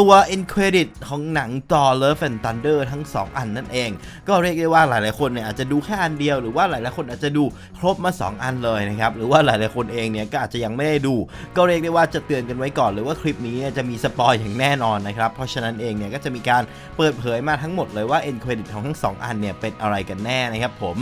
ตัว end credit ของหนัง Thor Love and Thunder ทั้ง 2 อันนั่นเอง ก็เรียกได้ว่าหลายๆคนเนี่ยอาจจะดูแค่อันเดียวหรือว่าหลายๆคนอาจจะดูครบมา 2 อันเลยนะครับ หรือว่าหลายๆคนเองเนี่ยก็อาจจะยังไม่ได้ดู ก็เรียกได้ว่าจะเตือนกันไว้ก่อนเลยว่าคลิปนี้จะมีสปอยอย่างแน่นอนนะครับ เพราะฉะนั้นเองเนี่ยก็จะมีการเปิดเผยมาทั้งหมดเลยว่า end credit ของทั้ง 2 อันเนี่ยเป็นอะไรกันแน่นะครับผม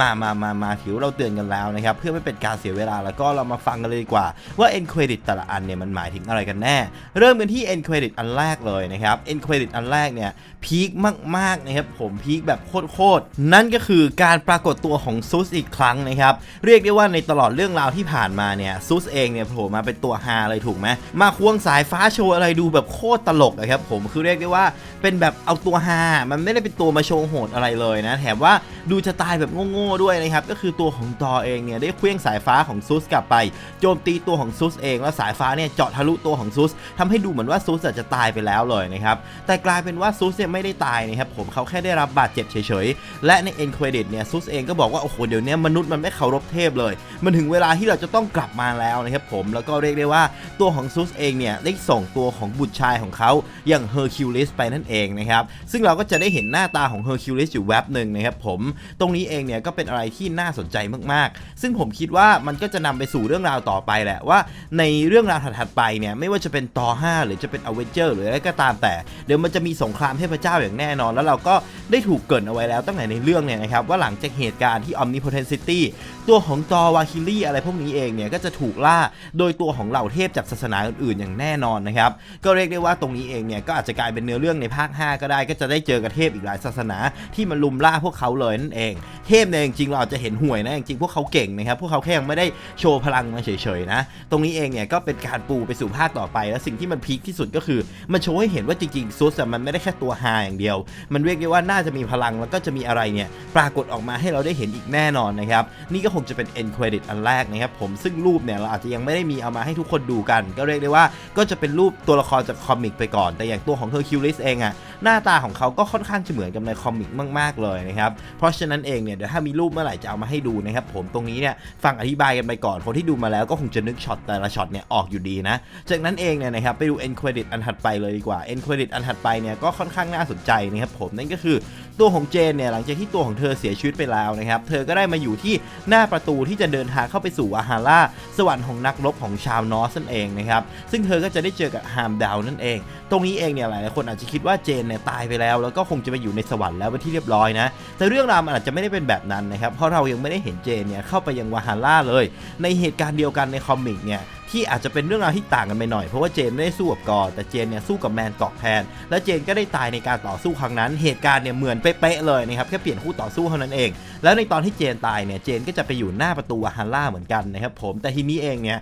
มามามามาถือว่าเราเตือนกันแล้วนะครับเพื่อไม่เป็นการเสียเวลาแล้วก็เรามาฟังกันเลยดีกว่าว่า end credit แต่ละอันเนี่ยมันหมายถึงอะไรกันแน่ เริ่มกันที่ end credit อันแรกเลยนะครับ end credit อันแรกเนี่ยพีคมากๆนะครับผมพีคแบบโคตรๆนั่นก็คือการปรากฏตัวของซุสอีกครั้งนะครับเรียกได้ว่าในตลอดเรื่องราวที่ผ่านมาเนี่ยซุสเองเนี่ยโผล่มาเป็นตัวฮาเลยถูกไหมมาควงสายฟ้าโชว์อะไรดูแบบโคตรตลกนะครับผมคือเรียกได้ว่าเป็นแบบเอาตัวฮามันไม่ได้เป็นตัวมาโชว์โหดอะไรเลยนะแถมว่าดูจะตายแบบโง่ๆด้วยนะครับก็คือตัวของตอเองเนี่ยได้เคลื่องสายฟ้าของซุสกลับไป โจมตีตัวของซุสเองแล้วสายฟ้าเนี่ยเจาะทะลุตัวของซุสทำให้ดูเหมือนว่าซุสอาจจะตายไปแล้วเลยนะครับ แต่กลายเป็นว่าซุสเนี่ยไม่ได้ตายนะครับผมเขาแค่ได้รับบาดเจ็บเฉยๆ และในเอ็นเครดิตเนี่ยซุสเองก็บอกว่า โอ้โห เดี๋ยวนี้มนุษย์มันไม่เคารพเทพเลย มันถึงเวลาที่เราจะต้องกลับมาแล้วนะครับผมแล้วก็เรียกได้ว่าตัวของซุสเองเนี่ยได้ส่งตัวของบุตรชายของเขาอย่างเฮอร์คิวลิสไปนั่นเองนะครับซึ่งเราก็จะได้เห็นหน้าตาของเฮอร์คิวลิสอยู่แวบหนึ่งนะครับผมตรงนี้เองเนี่ยก็เป็นอะไรที่น่าสนใจมากๆ ซึ่งผมคิดว่ามันก็จะนำไปสู่เรื่องราวต่อไปแหละว่า ในเรื่องราวถัดๆไปเนี่ยไม่ว่าจะเป็นต่อ5หรือจะเป็นอเวนเจอร์หรืออะไรก็ตามแต่เดี๋ยวมันจะมีสงครามเทพเจ้าอย่างแน่นอน แล้วเราก็ได้ถูกเกินเอาไว้แล้วตั้งแต่ในเรื่องเนี่ยนะครับว่าหลังจากเหตุการณ์ที่ Omnipotent City ตัวของจอวาคิลี่อะไรพวกนี้เองเนี่ยก็จะถูกล่าโดยตัวของเหล่าเทพจากศาสนาอื่นๆอย่างแน่นอนนะครับก็เรียกได้ว่าตรงนี้เองเนี่ยก็อาจจะกลายเป็นเนื้อเรื่องในภาค 5 ก็ได้ก็จะได้เจอกับเทพอีกหลายศาสนาที่มันลุมล่าพวกเขาเลยนั่นเอง เทพเนี่ยจริงๆเราอาจจะเห็นห่วยนะจริงๆพวกเขาเก่งนะครับพวกเขาแค่ยังไม่ได้โชว์พลังมาเฉยๆนะตรงนี้เองเนี่ยก็เป็นการปูไปสู่ภาคต่อไป และสิ่งที่มันพีคที่สุดก็คือมันโชว์ให้เห็นว่าจริงๆซูสมันไม่ได้แค่ตัวฮาอย่างเดียว มันเรียกได้ว่าน่าจะมีพลังแล้วก็จะมีอะไรเนี่ยปรากฏออกมาให้เราได้เห็นอีกแน่นอนนะครับ นี่ก็คงจะเป็น end credit อันแรกนะครับผมซึ่งรูปเนี่ยเราอาจจะยังไม่ได้มีเอามาให้ทุกคนดูกัน ก็เรียกได้ว่าก็จะเป็นรูปตัวละครจากคอมิกไปก่อน แต่อย่างตัวของ Hercules เองอะหน้าตาของเขาก็ค่อนข้างจะเหมือนกับในคอมิกมาก ๆเลยนะครับเพราะฉะนั้นเองเนี่ยเดี๋ยวถ้ามีรูปเมื่อไหร่จะเอามาให้ดูนะครับผมตรงนี้เนี่ยฟังอธิบายกันไปก่อนคนที่ดูมาแล้วก็คงจะนึกช็อตแต่ละช็อตเนี่ยออกอยู่ดีนะจากนั้นเองเนี่ยนะครับไปดู end credit อันถัดไปเลยดีกว่า end credit อันถัดไปเนี่ยก็ค่อนข้างน่าสนใจนะครับผมนั่นก็คือตัวของเจนเนี่ยหลังจากที่ตัวของเธอเสียชีวิตไปแล้วนะครับเธอก็ได้มาอยู่ที่หน้าประตูที่จะเดินทางเข้าไปสู่อาฮาร่าสวรรค์ของนักรบของชาวนอสนั่นเองนะครับซึ่งเธอก็จะได้เจอกับฮามดาวนั่นเอง ตรงนี้เองเนี่ยหลายๆคนอาจจะคิดว่าเจนเนี่ยตายไปแล้ว แล้วก็คงจะไปอยู่ในสวรรค์แล้วเป็นที่เรียบร้อยนะแต่เรื่องราวมันอาจจะไม่ได้เป็นแบบนั้นนะครับเพราะเรายังไม่ได้เห็นเจนเนี่ยเข้าไปยังวาฮาร่าเลย ในเหตุการณ์เดียวกันในคอมิกเนี่ย ที่อาจจะเป็นเรื่องราวที่ต่างกันไปหน่อย เพราะว่าเจนไม่ได้สู้กับกอร์แต่เจนเนี่ยสู้กับแมนกอกแทน และเจนก็ได้ตายในการต่อสู้ครั้งนั้น เหตุการณ์เนี่ยเหมือนเป๊ะๆเลยนะครับแค่เปลี่ยนคู่ต่อสู้เท่านั้นเอง แล้วในตอนที่เจนตายเนี่ยเจนก็จะไปอยู่หน้าประตูวาฮาร่าเหมือนกันนะครับผมแต่ทีนี้เองเนี่ย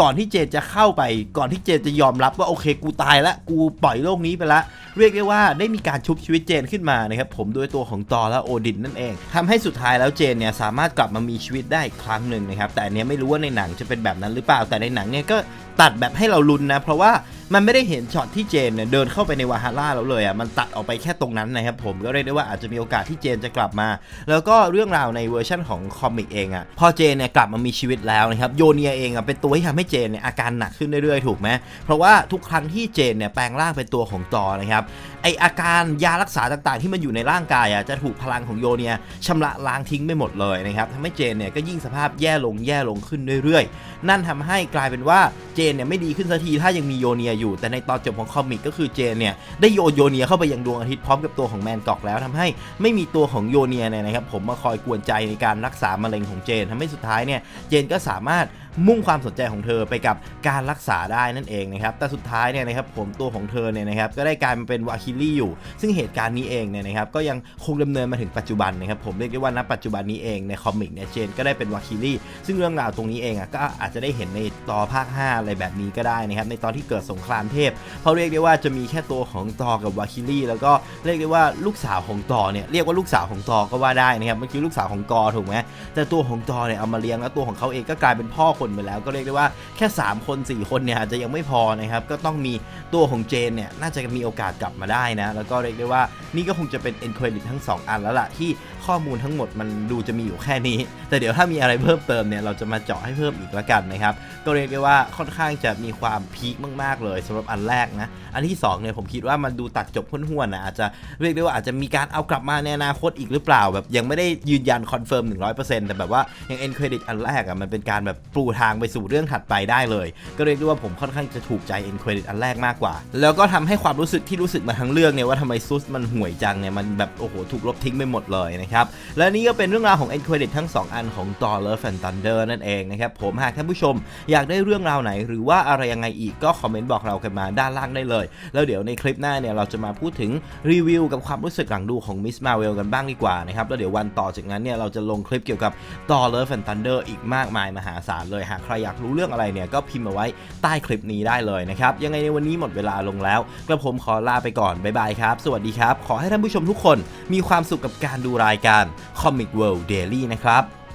ก่อนที่เจนจะเข้าไป ก่อนที่เจนจะยอมรับว่าโอเคกูตายละกูปล่อยโลกนี้ไปละเรียกได้ว่าได้มีการชุบชีวิตเจนขึ้นมานะครับผมโดยตัวของตอและโอดินนั่นเองทำให้สุดท้ายแล้วเจนเนี่ยสามารถกลับมามีชีวิตได้อีกครั้งหนึ่งนะครับแต่เนี้ยไม่รู้ว่าในหนังจะเป็นแบบนั้นหรือเปล่าแต่ในหนังเนี่ยก็ตัดแบบให้เราลุ้นนะ เพราะว่า มันไม่ได้เห็นช็อตที่เจนเนี่ยเดินเข้าไปในวาฮาร่าแล้วเลยอะมันตัดออกไปแค่ตรงนั้นนะครับผมก็เรียกได้ว่าอาจจะมีโอกาสที่เจนจะกลับมา แล้วก็เรื่องราวในเวอร์ชั่นของคอมิกเองอะพอเจนเนี่ยกลับมามีชีวิตแล้วนะครับโยเนียเองอะเป็นตัวที่ทำให้เจนเนี่ยอาการหนักขึ้นเรื่อยๆถูกไหมเพราะว่าทุกครั้งที่เจนเนี่ยแปลงร่างเป็นตัวของตอนะครับไออาการยารักษาต่างๆ ที่มันอยู่ในร่างกายอะจะถูกพลังของโยเนียชำระล้างทิ้งไปหมดเลยนะครับทำให้เจนเนี่ยก็ยิ่งสภาพแย่ลงแย่ลงขึ้นเรื่อยๆ นั่นทำให้กลายเป็นว่าเจนเนี่ยไม่ดีขึ้นสักทีถ้ายังมีโยเนียอยู่ แต่ในตอนจบของคอมิกก็คือเจนเนี่ยได้โยโยเนียเข้าไปยังดวงอาทิตย์พร้อมกับตัวของแมนกอกแล้วทำให้ไม่มีตัวของโยเนียเนี่ยนะครับผมมาคอยกวนใจในการรักษามะเร็งของเจนทำให้สุดท้ายเนี่ยเจนก็สามารถ มุ่งความสนใจของเธอไปกับการรักษาได้นั่นเองนะครับแต่สุดท้ายเนี่ยนะครับผมตัวของเธอเนี่ยนะครับก็ได้กลายมาเป็นวาคิลี่อยู่ ซึ่งเหตุการณ์นี้เองเนี่ยนะครับก็ยังคงดำเนินมาถึงปัจจุบันนะครับผมเรียกได้ว่าณปัจจุบันนี้เองในคอมิกเนี่ยเจนก็ได้เป็นวาคิลี่ซึ่งเรื่องราวตรงนี้เองอะก็อาจจะได้เห็นในตอภาค 5 อะไรแบบนี้ก็ได้นะครับในตอนที่เกิดสงครามเทพเพราะเรียกได้ว่าจะมีแค่ตัวของตอกับวาคิลี่แล้วก็เรียกได้ว่าลูกสาวของตอเนี่ยเรียกว่าลูกสาวของตอก็ว่าได้นะครับมันคือลูกสาวของกอถูกไหม แต่ตัวของจอเนี่ยเอามาเลี้ยงแล้วตัวของเขาเองก็กลายเป็นพ่อคนไปแล้ว ก็เรียกได้ว่าแค่ 3 คน 4 คนเนี่ยอาจจะยังไม่พอนะครับก็ต้องมีตัวของเจนเนี่ยน่าจะมีโอกาสกลับมาได้นะแล้วก็เรียกได้ว่านี่ก็คงจะเป็น end credit ทั้ง 2 อันแล้วล่ะที่ข้อมูลทั้งหมดมันดูจะมีอยู่แค่นี้ แต่เดี๋ยวถ้ามีอะไรเพิ่มเติมเนี่ยเราจะมาเจาะให้เพิ่มอีกล้วกันนะครับก็เรียกได้ว่าค่อนข้างจะมีความพีคมากๆ เลยสำหรับอันแรกนะอันที่2เนี่ยผมคิดว่ามันดูตัดจบห้วนๆนะอาจจะเรียกได้ว่าอาจจะมีการเอากลับมาในอนาคตอีกหรือเปล่าแบบยังไม่ได้ยืนยันคอนเฟิร์ม100%แต่แบบว่าอย่าง end credit อันแรกอะมันเป็นการแบบปูทางไปสู่เรื่องถัดไปได้เลย ก็เรียกได้ว่าผมค่อนข้างจะถูกใจ end credit อันแรกมากกว่า แล้วก็ทำให้ความรู้สึกที่รู้สึกมาทั้งเรื่องเนี่ยว่าทำไมซุสมันห่วยจังเนี่ยมันแบบโอ้โหถูกลบทิ้งไปหมดเลยนะครับและนี่ก็เป็นเรื่องราวของ end credit ทั้งสองอันของ Thor Love and Thunder นั่นเองนะครับผมหากท่านผู้ชมอยากได้เรื่องราวไหน หรือว่าอะไรยังไงอีกก็คอมเมนต์บอกเรากันมาด้านล่างได้เลย แล้วเดี๋ยวในคลิปหน้าเนี่ยเราจะมาพูดถึงรีวิวกับความรู้สึกหลังดูของ Miss Marvel กันบ้างดีกว่านะครับแล้วเดี๋ยววันต่อจากนั้นเนี่ยเราจะลงคลิปเกี่ยวกับต่อ Love and Thunder อีกมากมายมหาศาลเลย หากใครอยากรู้เรื่องอะไรเนี่ยก็พิมพ์มาไว้ใต้คลิปนี้ได้เลยนะครับ ยังไงในวันนี้หมดเวลาลงแล้วกระผมขอลาไปก่อน บ๊ายบายครับ สวัสดีครับ ขอให้ท่านผู้ชมทุกคนมีความสุขกับการดูรายการ Comic World Daily นะครับ